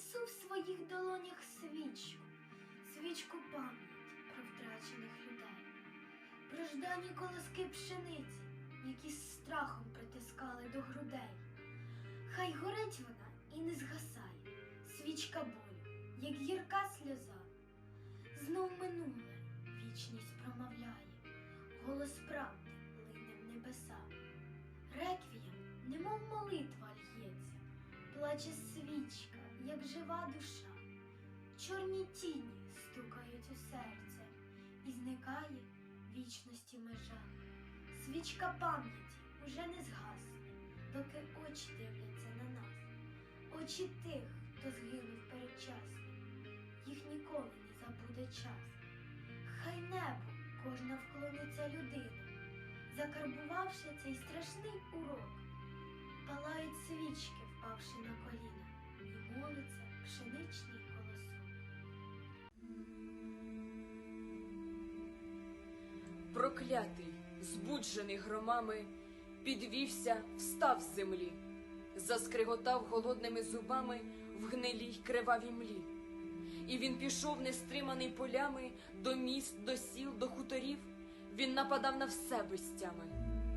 Несу в своїх долонях свічку, свічку пам'ять про втрачених людей, про ждані колоски пшениці, які з страхом притискали до грудей. Хай горить вона і не згасає, свічка болю, як гірка сльоза. Знов минуле вічність промовляє, голос правди лине в небеса. Реквієм, немов молитва л'ється, плаче свічка, як жива душа. Чорні тіні стукають у серце, і зникає вічності межа. Свічка пам'яті уже не згасне, доки очі дивляться на нас. Очі тих, хто згинув передчасно, їх ніколи не забуде час. Хай небо кожна вклониться людина, закарбувавши цей страшний урок, палають свічки, впавши на коліна, і пшеничний колосок. Проклятий, збуджений громами, підвівся, встав з землі, заскриготав голодними зубами в гнилій кривавій млі. І він пішов нестриманий полями до міст, до сіл, до хуторів. Він нападав на все безтями,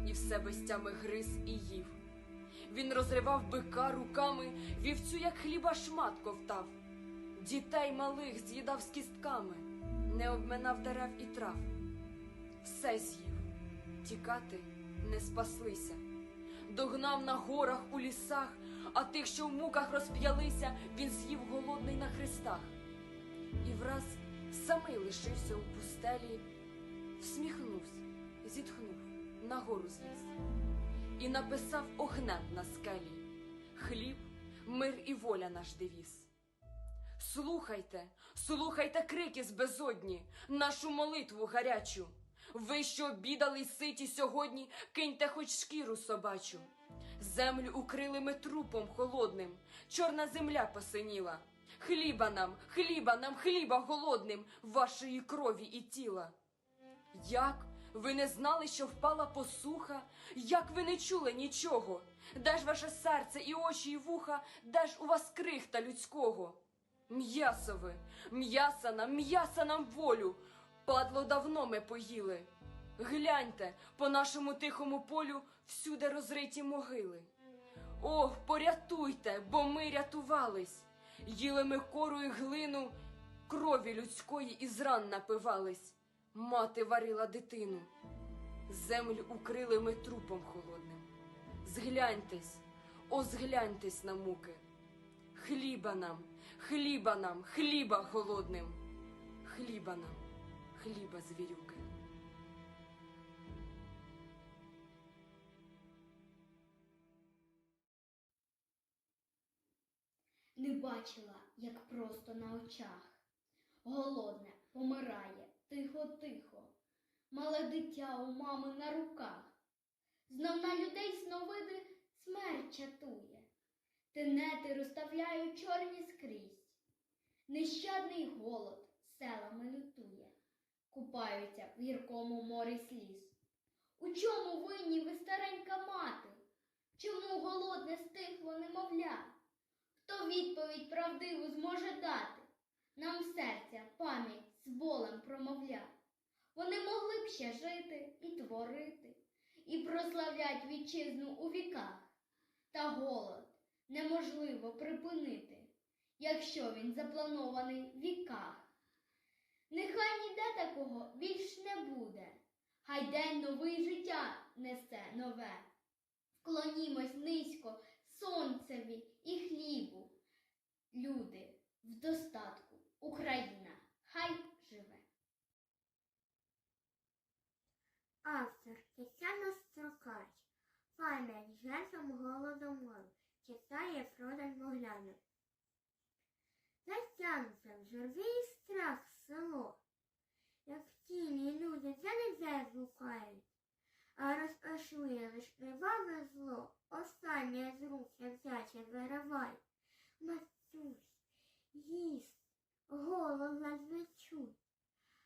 і все безтями гриз і їв. Він розривав бика руками, вівцю, як хліба шмат ковтав. Дітей малих з'їдав з кістками, не обминав дерев і трав все з'їв, тікати не спаслися. Догнав на горах у лісах, а тих, що в муках розп'ялися, він з'їв голодний на хрестах. І враз самий лишився у пустелі, всміхнувся, зітхнув, на гору зліз і написав огнем на скелі хліб, мир і воля наш девіз. Слухайте, слухайте крики з безодні, нашу молитву гарячу. Ви, що обідали й ситі сьогодні, киньте хоч шкіру собачу. Землю укрили ми трупом холодним, чорна земля посиніла. Хліба нам, хліба нам, хліба голодним, вашої крові і тіла. Як? Ви не знали, що впала посуха? Як ви не чули нічого? Де ж ваше серце і очі, і вуха, де ж у вас крихта людського? М'ясо ви, м'яса нам, м'яса нам волю. Падло давно ми поїли. Гляньте, по нашому тихому полю всюди розриті могили. Ох, порятуйте, бо ми рятувались. Їли ми кору і глину, крові людської із ран напивались. Мати варила дитину. Землю укрили ми трупом холодним. Згляньтесь, о, згляньтесь на муки. Хліба нам, хліба нам, хліба голодним. Хліба нам, хліба звірюки. Не бачила, як просто на очах. Голодне помирає тихо-тихо, мале дитя у мами на руках. Знов на людей сновиди смерть чатує, тенети розставляють чорні скрізь. Нещадний голод селами лютує, купаються в гіркому морі сліз. У чому винні ви старенька мати? Чому голодне стихло немовля? Хто відповідь правдиву зможе дати? Нам серця пам'ять з болем промовля. Вони могли б ще жити і творити, і прославлять вітчизну у віках. Та голод неможливо припинити, якщо він запланований в віках. Нехай ніде такого більш не буде, хай день новий життя несе нове. Вклонімось низько сонцеві і хлібу. Люди в достатку, Україна, хай Пам'ять жертвам голодомору. Читає Фродан Моглянов. Затягнувся в журві і страх село. Як тіні люди за небе блукають, а розпашує лиш криваве зло. Останнє з рук взяче виривай. Матусь, їсть, голод ледве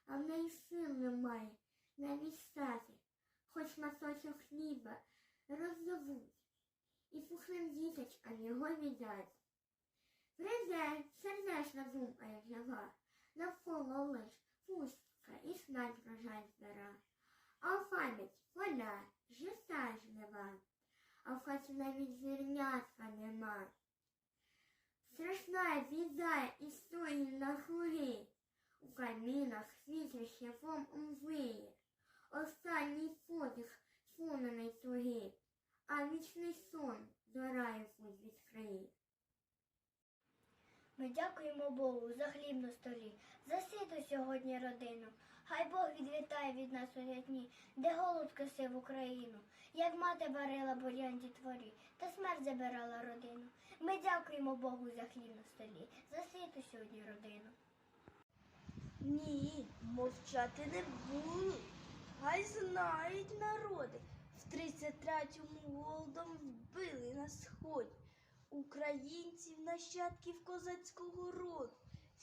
а в неї сил немає навіть стати, хоч масочок хліба роззовуть, і пухлим діточкам його віддать. Прийде мене сердечна думка як жива, навколо лиш пустка і смерть врожай збира. А в пам'ять поля, життя жнива, а в хаті навіть зернятка нема. Страшна біда історії на хворі, у камінах світло шляхом умвиє. Останній подих сповнений туги, а вічний сон до раю путь відкриє. Ми дякуємо Богу за хліб на столі, за світу сьогодні родину. Хай Бог відвітає від нас у дні, де голод косив Україну, як мати варила бурян дітворі, та смерть забирала родину. Ми дякуємо Богу за хліб на столі, за світу сьогодні родину. Ні, мовчати не буду. Хай знають народи. В 33-му голодом вбили на сході українців, нащадків козацького роду.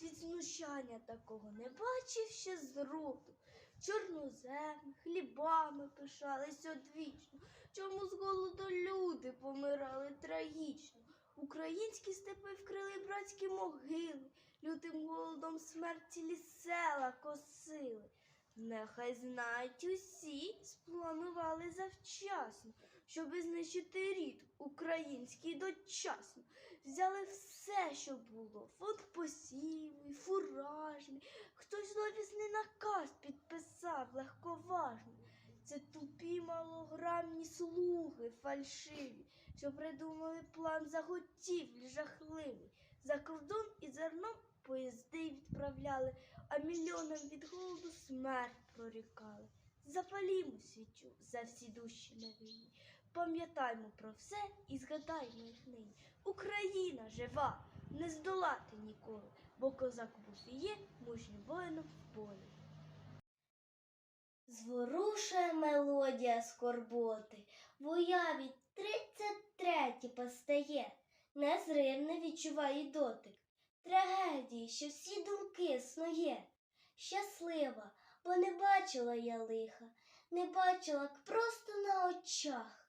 Від знущання такого не бачив ще зроду. Чорнозем, хлібами пишались одвічно. Чому з голоду люди помирали трагічно? Українські степи вкрили братські могили. Лютим голодом смерть цілі села косили. Нехай знають усі, спланували завчасно, щоби знищити рід український дочасно. Взяли все, що було, фонд посівний, фуражний, хтось зловісний наказ підписав легковажний. Це тупі малограмні слуги фальшиві, що придумали план заготівлі жахливий. За кордон і зерном поїзди відправляли, а мільйонам від голоду смерть прорікали. Запалімо свічу за всі душі невинні. Пам'ятаймо про все і згадаймо їх нині. Україна жива, не здолати ніколи, бо козак був і є мужнім воїном в полі. Зворушує мелодія скорботи, в уяві тридцять третій постає, незривне відчуває дотик, трагедії, що всі думки снує. Щаслива, бо не бачила я лиха, не бачила, як просто на очах.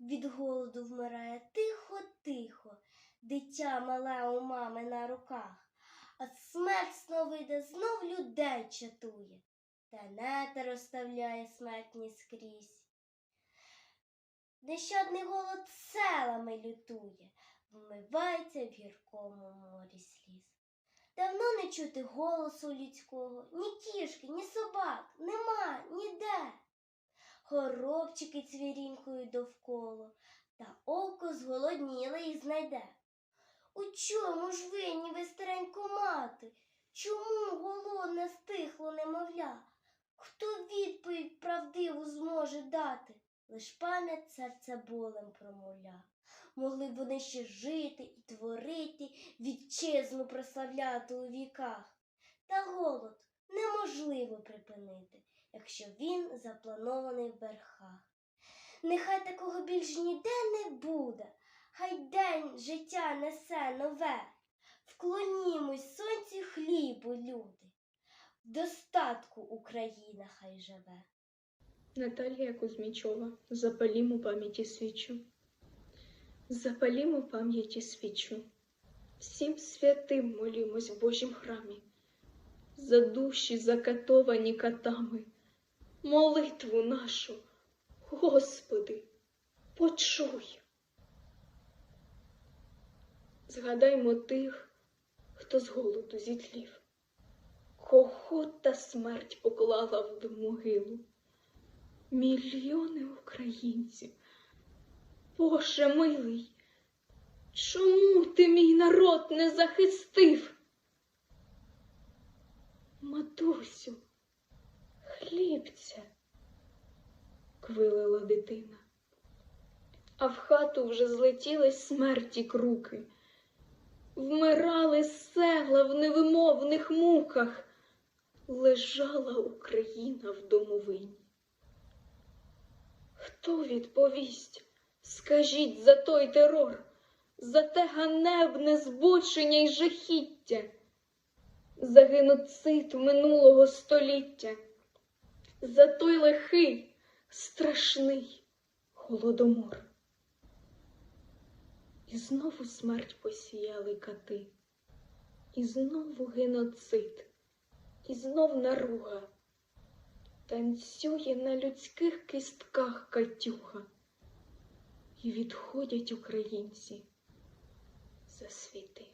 Від голоду вмирає тихо-тихо, дитя мале у мами на руках, а смерть сновиде знов людей чатує. Тенета розставляє смертні скрізь. Нещадний голод селами лютує, вмивається в гіркому морі сліз. Давно не чути голосу людського, ні кішки, ні собак, нема ніде. Горобчики цвірінькою довкола, та око зголодніле і знайде. У чому ж винні ви, старенько мати? Чому голодне стихло немовля? Хто відповідь правдиву зможе дати? Лиш пам'ять серця болем промовля. Могли б вони ще жити і творити, вітчизну прославляти у віках. Та голод неможливо припинити, якщо він запланований в верхах. Нехай такого більш ніде не буде, хай день життя несе нове. Вклонімось сонцю хлібу, люди. В достатку Україна хай живе. Наталія Кузьмічова. Запалімо пам'яті свічу. Запалімо пам'яті свічу. Всім святим молімось в Божім храмі. За душі закатовані катами. Молитву нашу, Господи, почуй. Згадаймо тих, хто з голоду зітлів, кого та смерть поклала в могилу. Мільйони українців. Боже милий, чому ти мій народ не захистив? Матусю, хлібця, квилила дитина. А в хату вже злетіли смерті круки. Вмирали села в невимовних муках. Лежала Україна в домовині. Хто відповість? Скажіть за той терор, за те ганебне збочення й жахіття, за геноцид минулого століття, за той лихий, страшний голодомор. І знову смерть посіяли кати, І знову геноцид, і знов наруга. Танцює на людських кистках катюха. І відходять українці за світи.